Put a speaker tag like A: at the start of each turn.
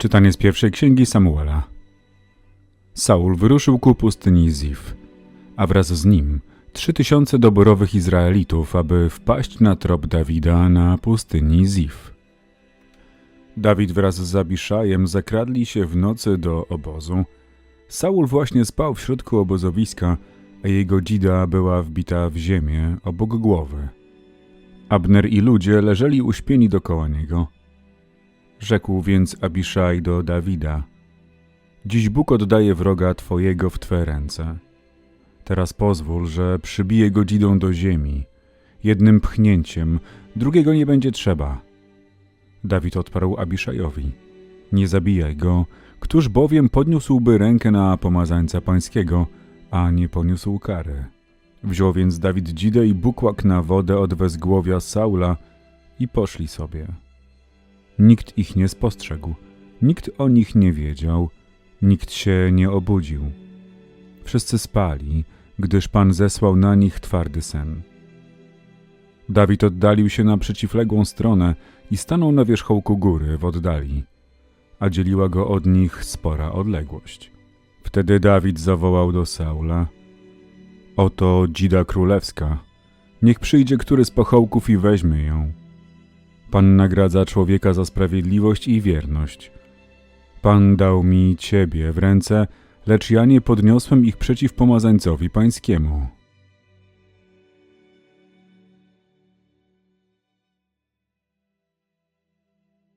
A: Czytanie z pierwszej księgi Samuela. Saul wyruszył ku pustyni Zif, a wraz z nim trzy tysiące doborowych Izraelitów, aby wpaść na trop Dawida na pustyni Zif. Dawid wraz z Abiszajem zakradli się w nocy do obozu. Saul właśnie spał w środku obozowiska, a jego dzida była wbita w ziemię obok głowy. Abner i ludzie leżeli uśpieni dokoła niego. Rzekł więc Abiszaj do Dawida: Dziś Bóg oddaje wroga twojego w twe ręce. Teraz pozwól, że przybiję go dzidą do ziemi. Jednym pchnięciem, drugiego nie będzie trzeba. Dawid odparł Abiszajowi: Nie zabijaj go, któż bowiem podniósłby rękę na pomazańca pańskiego, a nie poniósł kary. Wziął więc Dawid dzidę i bukłak na wodę od wezgłowia Saula i poszli sobie. Nikt ich nie spostrzegł, nikt o nich nie wiedział, nikt się nie obudził. Wszyscy spali, gdyż Pan zesłał na nich twardy sen. Dawid oddalił się na przeciwległą stronę i stanął na wierzchołku góry w oddali, a dzieliła go od nich spora odległość. Wtedy Dawid zawołał do Saula: Oto dzida królewska. Niech przyjdzie który z pochołków i weźmie ją. Pan nagradza człowieka za sprawiedliwość i wierność. Pan dał mi ciebie w ręce, lecz ja nie podniosłem ich przeciw pomazańcowi pańskiemu.